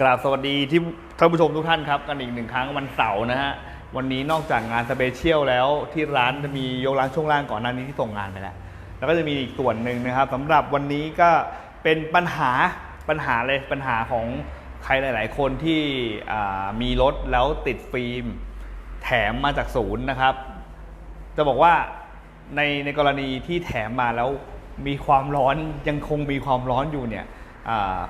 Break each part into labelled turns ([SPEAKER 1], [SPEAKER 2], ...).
[SPEAKER 1] กราบสวัสดีที่ท่านผู้ชมทุกท่านครับกันอีกหนึ่งครั้งวันเสาร์นะฮะวันนี้นอกจากงานสเปเชียลแล้วที่ร้านจะมียกร้านช่วงล่างก่อนหน้านี้ที่ส่งงานไปแล้ว แล้วก็จะมีอีกส่วนหนึ่งนะครับสำหรับวันนี้ก็เป็นปัญหาปัญหาเลยปัญหาของใครหลาย ๆ คนที่มีรถแล้วติดฟิล์ม แถมมาจากศูนย์นะครับ จะบอกว่าในในกรณีที่แถมมาแล้วมีความร้อนยังคงมีความร้อนอยู่เนี่ย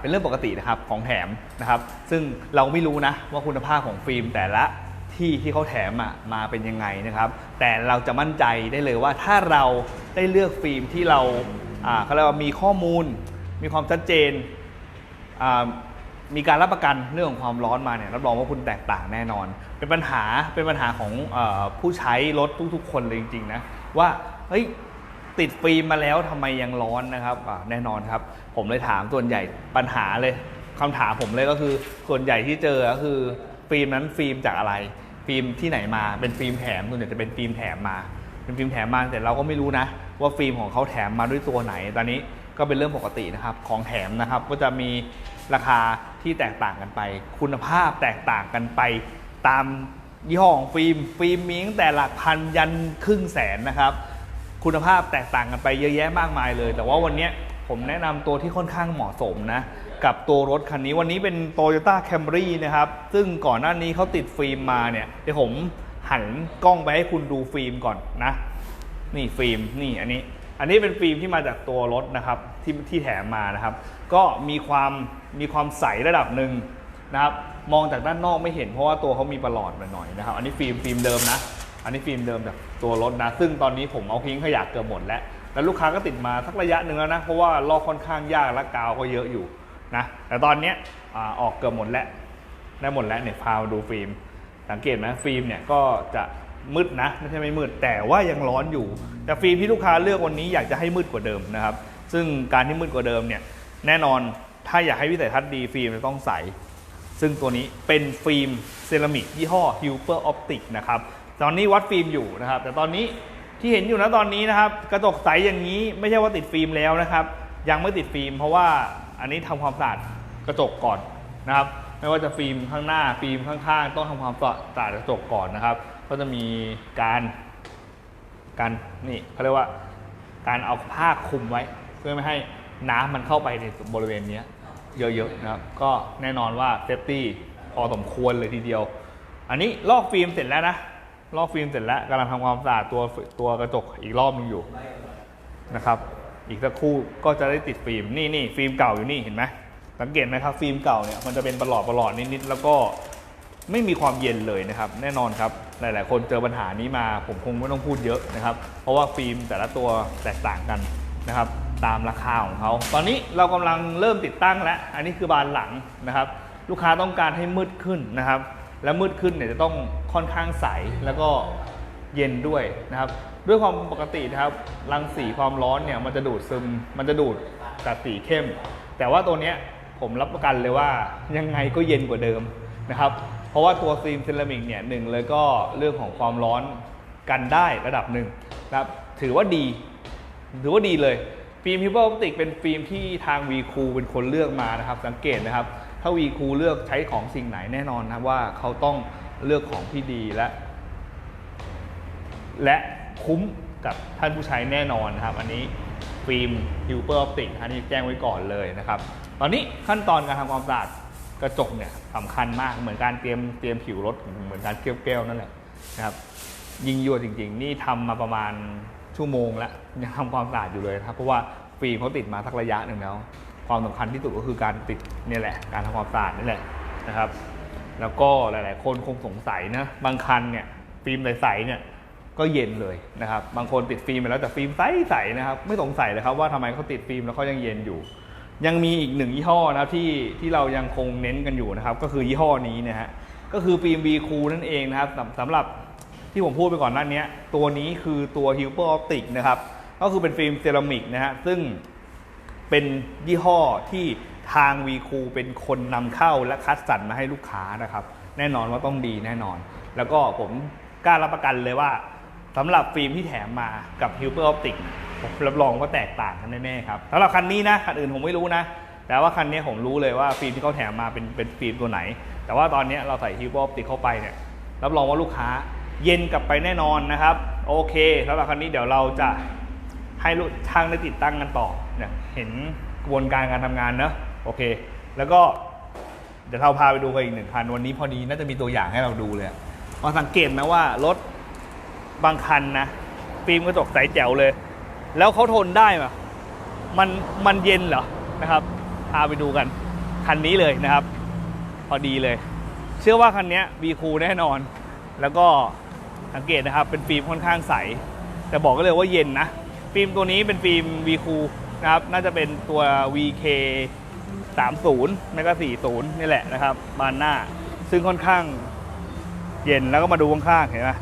[SPEAKER 1] เป็นเรื่องปกตินะครับของแถมนะครับ ซึ่งเราไม่รู้นะว่าคุณภาพของฟิล์มแต่ละที่ที่เขาแถมมาเป็นยังไงนะครับ แต่เราจะมั่นใจได้เลยว่าถ้าเราได้เลือกฟิล์มที่เราเขาเรียกว่ามีข้อมูล มีความชัดเจนมีการรับประกันเรื่องของความร้อนมาเนี่ยรับรองว่าคุณแตกต่างแน่นอน เป็นปัญหาเป็นปัญหาของอผู้ใช้รถทุกๆ คนเลยจริงๆนะว่าเฮ้ย ติดฟิล์มมาแล้วทำไมยังร้อนนะครับอ่าแน่นอนครับ ผมเลยถามส่วนใหญ่ปัญหาเลยคำถามผมเลยก็คือส่วนใหญ่ที่เจอก็คือฟิล์มนั้นฟิล์มจากอะไร ฟิล์มที่ไหนมาเป็นฟิล์มแถมส่วนใหญ่จะเป็นฟิล์มแถมมาเป็นฟิล์มแถมมาแต่เราก็ไม่รู้นะ ว่าฟิล์มของเขาแถมมาด้วยตัวไหน ตอนนี้ก็เป็นเรื่องปกตินะครับของแถมนะครับก็จะมีราคาที่แตกต่างกันไป คุณภาพแตกต่างกันไปตามยี่ห้อของฟิล์มฟิล์มมีตั้งแต่หลักพันยันครึ่งแสนนะครับ คุณภาพแตกต่างกันไปเยอะแยะมากมายเลย แต่ว่าวันนี้ผมแนะนำตัวที่ค่อนข้างเหมาะสมนะ กับตัวรถคันนี้วันนี้เป็น Toyota Camry นะครับ ซึ่งก่อนหน้านี้เขาติดฟิล์มมาเนี่ยเดี๋ยวผมหันกล้องไปให้คุณดูฟิล์มก่อนนะ นี่ฟิล์มนี่อันนี้ อันนี้เป็นฟิล์มที่มาจากตัวรถนะครับที่ที่แถมมานะครับ ก็มีความมีความใสระดับหนึ่งนะครับมองจากด้านนอกไม่เห็นเพราะว่าตัวเขามีประหลอดมาหน่อยนะครับ อันนี้ฟิล์มฟิล์มเดิมนะ อันนี้ฟิล์มเดิมจากตัวรถนะ ซึ่งตอนนี้ผมเอาทิ้งขยะเกือบหมดแล้ว แล้วลูกค้าก็ติดมาสักระยะหนึ่งแล้วนะ เพราะว่าลอกค่อนข้างยากและกาวก็เยอะอยู่นะ แต่ตอนนี้อออกเกือบหมดแล้วได้หมดแล้วเนี่ยพามาดูฟิล์ม สังเกตไหมฟิล์มเนี่ยก็จะมืดนะไม่ใช่ไม่มืด แต่ว่ายังร้อนอยู่ แต่ฟิล์มที่ลูกค้าเลือกวันนี้อยากจะให้มืดกว่าเดิมนะครับ ซึ่งการที่มืดกว่าเดิมเนี่ยแน่นอนถ้าอยากให้วิสัยทัศน์ดีฟิล์มจะต้องใสซึ่งตัวนี้เป็นฟิล์มเซรามิกยี่ห้อ Huber Optic นะครับ ตอนนี้วัดฟิล์มอยู่นะครับ แต่ตอนนี้ที่เห็นอยู่นะตอนนี้นะครับ กระจกใสอย่างนี้ไม่ใช่ว่าติดฟิล์มแล้วนะครับ ยังไม่ติดฟิล์ม เพราะว่าอันนี้ทำความสะอาดกระจกก่อนนะครับไม่ว่าจะฟิล์มข้างหน้าฟิล์มข้างๆ ต้องทำความสะอาดกระจกก่อนนะครับ ก็จะมีการการนี่เขาเรียกว่าการเอาผ้าคลุมไว้ เพื่อไม่ให้น้ำมันเข้าไปในบริเวณนี้เยอะๆนะครับ ก็แน่นอนว่าเซฟตี้พอสมควรเลยทีเดียว อันนี้ลอกฟิล์มเสร็จแล้วนะ ลอกฟิล์มเสร็จแล้วกำลังทำความสะอาดตัวตัวกระจกอีกรอบนึงอยู่นะครับ อีกสักครู่ก็จะได้ติดฟิล์มนี่นี่ฟิล์มเก่าอยู่นี่เห็นไหมสังเกตไหมครับฟิล์มเก่าเนี่ยมันจะเป็นประหลอดประหลอดนิดๆแล้วก็ไม่มีความเย็นเลยนะครับ แน่นอนครับ หลาย ๆ คนเจอปัญหานี้มาผมคงไม่ต้องพูดเยอะนะครับ เพราะว่าฟิล์มแต่ละตัวแตกต่างกันนะครับ ตามราคาของเขาตอนนี้เรากำลังเริ่มติดตั้งแล้ว อันนี้คือบานหลังนะครับ ลูกค้าต้องการให้มืดขึ้นนะครับ และมืดขึ้นเนี่ยจะต้อง ค่อนข้างใสแล้วก็เย็นด้วยนะครับ ด้วยความปกตินะครับรังสีความร้อนเนี่ยมันจะดูดซึมมันจะดูดจากสีเข้ม แต่ว่าตัวเนี้ยผมรับประกันเลยว่ายังไงก็เย็นกว่าเดิมนะครับ เพราะว่าตัวฟิล์มเซรามิกเนี่ยหนึ่งเลยก็เรื่องของความร้อนกันได้ระดับหนึ่งนะครับถือว่าดี ถือว่าดีเลยฟิล์มพิเ o อ p ติกเป็นฟิล์มที่ทาง v ีคูเป็นคนเลือกมานะครับ สังเกตนะครับ ถ้า v ีคูเลือกใช้ของสิ่งไหนแน่นอนนะว่าเขาต้อง เลือกของที่ดีและ และคุ้มกับท่านผู้ใช้แน่นอนนะครับ อันนี้ฟิล์มฮิวเปอร์ออปติกอันนี้แจ้งไว้ก่อนเลยนะครับ ตอนนี้ขั้นตอนการทำความสะอาดกระจกเนี่ยสำคัญมากเหมือนการเตรียมเตรียมผิวรถเหมือนการเกลียวๆนั่นแหละนะครับ ยิงยวดจริง ๆ นี่ทำมาประมาณชั่วโมงแล้วยังทำความสะอาดอยู่เลยครับเพราะว่าฟิล์มเขาติดมาสักระยะหนึ่งแล้ว ความสำคัญที่สุดก็คือการติดนี่แหละ การทำความสะอาดนี่แหละนะครับ แล้วก็หลาย ๆ คนคงสงสัยนะบางคันเนี่ยฟิล์มใสๆเนี่ยก็เย็นเลยนะครับบางคนติดฟิล์มไปแล้วแต่ฟิล์มใสๆนะครับไม่สงสัยเลยครับว่าทำไมเขาติดฟิล์มแล้วเขายังเย็นอยู่ ยังมีอีกหนึ่งยี่ห้อนะครับที่ที่เรายังคงเน้นกันอยู่นะครับก็คือยี่ห้อนี้นะฮะก็คือฟิล์ม V Cool นั่นเองนะครับสำสำหรับที่ผมพูดไปก่อนหน้านี้ตัวนี้คือตัว Huber Optic นะครับก็คือเป็นฟิล์มเซรามิกนะฮะซึ่งเป็นยี่ห้อที่ ทาง v ีคูเป็นคนนำเข้าและคัดสรรมาให้ลูกค้านะครับ แน่นอนว่าต้องดีแน่นอน แล้วก็ผมกล้ารับประกันเลยว่าสำหรับฟิล์มที่แถมมากับ h u b e r Optic ผมรับรองว่าแตกต่างกันแน่ๆครับสำหรับคันนี้นะคันอื่นผมไม่รู้นะ แต่ว่าคันนี้ผมรู้เลยว่าฟิล์มที่เขาแถมมาเป็นเป็นฟิล์มตัวไหน แต่ว่าตอนนี้เราใส่ฮิวบอปติกเข้าไปเนี่ยรับรองว่าลูกค้าเย็นกลับไปแน่นอนนะครับ โอเคสำหรับคันนี้เดี๋ยวเราจะให้ลูกช่างได้ติดตั้งกันต่อเนี่ยเห็นกระบวนการการทำงานเนอะ โอเค แล้วก็เดี๋ยวเราพาไปดูกันอีกหนึ่งคัน วันนี้พอดีน่าจะมีตัวอย่างให้เราดูเลยอะพอสังเกตนะว่ารถบางคันนะฟิล์มกระจกใสแจ๋วเลย แล้วเขาทนได้ปะมันมันเย็นเหรอนะครับ พาไปดูกัน คันนี้เลยนะครับ พอดีเลย เชื่อว่าคันนี้บีคูแน่นอน แล้วก็สังเกตนะครับ เป็นฟิล์มค่อนข้างใส แต่บอกก็เลยว่าเย็นนะ ฟิล์มตัวนี้เป็นฟิล์มวีคูนะครับ น่าจะเป็นตัว VK 30 ไม่ก็ 40 นี่แหละนะครับ บานหน้า ซึ่งค่อนข้างเย็นแล้วก็มาดูข้างๆเห็นไหม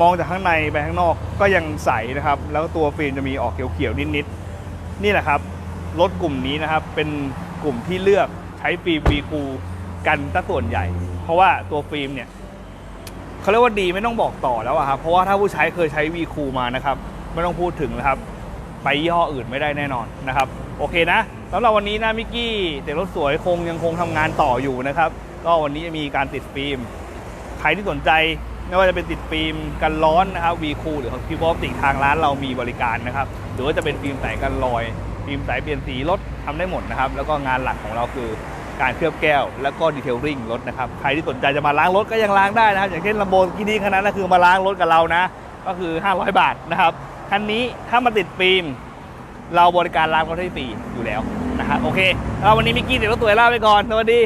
[SPEAKER 1] มองจากข้างในไปข้างนอกก็ยังใสนะครับ แล้วตัวฟิล์มจะมีออกเขียวๆนิดๆนี่แหละครับรถกลุ่มนี้นะครับ เป็นกลุ่มที่เลือกใช้ฟิล์มวีคูกันซะส่วนใหญ่ เพราะว่าตัวฟิล์มเนี่ยเขาเรียกว่าดีไม่ต้องบอกต่อแล้วครับเพราะว่าถ้าผู้ใช้เคยใช้วีคูมานะครับ ไม่ต้องพูดถึงนะครับ ไปยี่ห้ออื่นไม่ได้แน่นอนนะครับ โอเคนะ สำหรับวันนี้นะมิกกี้เด็กรถสวยคงยังคงทำงานต่ออยู่นะครับ ก็วันนี้จะมีการติดฟิล์ม ใครที่สนใจไม่ว่าจะเป็นติดฟิล์มกันร้อนนะครับวีคูหรือฟิล์มออปติกทางร้านเรามีบริการนะครับ หรือว่าจะเป็นฟิล์มใสกันรอย ฟิล์มใสเปลี่ยนสีรถทำได้หมดนะครับ แล้วก็งานหลักของเราคือการเคลือบแก้ว แล้วก็ดีเทลริ่งรถนะครับ ใครที่สนใจจะมาล้างรถก็ยังล้างได้นะครับ อย่างเช่นลำโบกินี่คันนั้นนะคือมาล้างรถกับเรานะ ก็คือ 500 บาทนะครับ คันนี้ถ้ามาติดฟิล์ม เราบริการล้างรถให้ฟรีอยู่แล้วนะครับโอเคเราวันนี้มิกกี้เดี๋ยวตัวยลาไปก่อนสวัสดี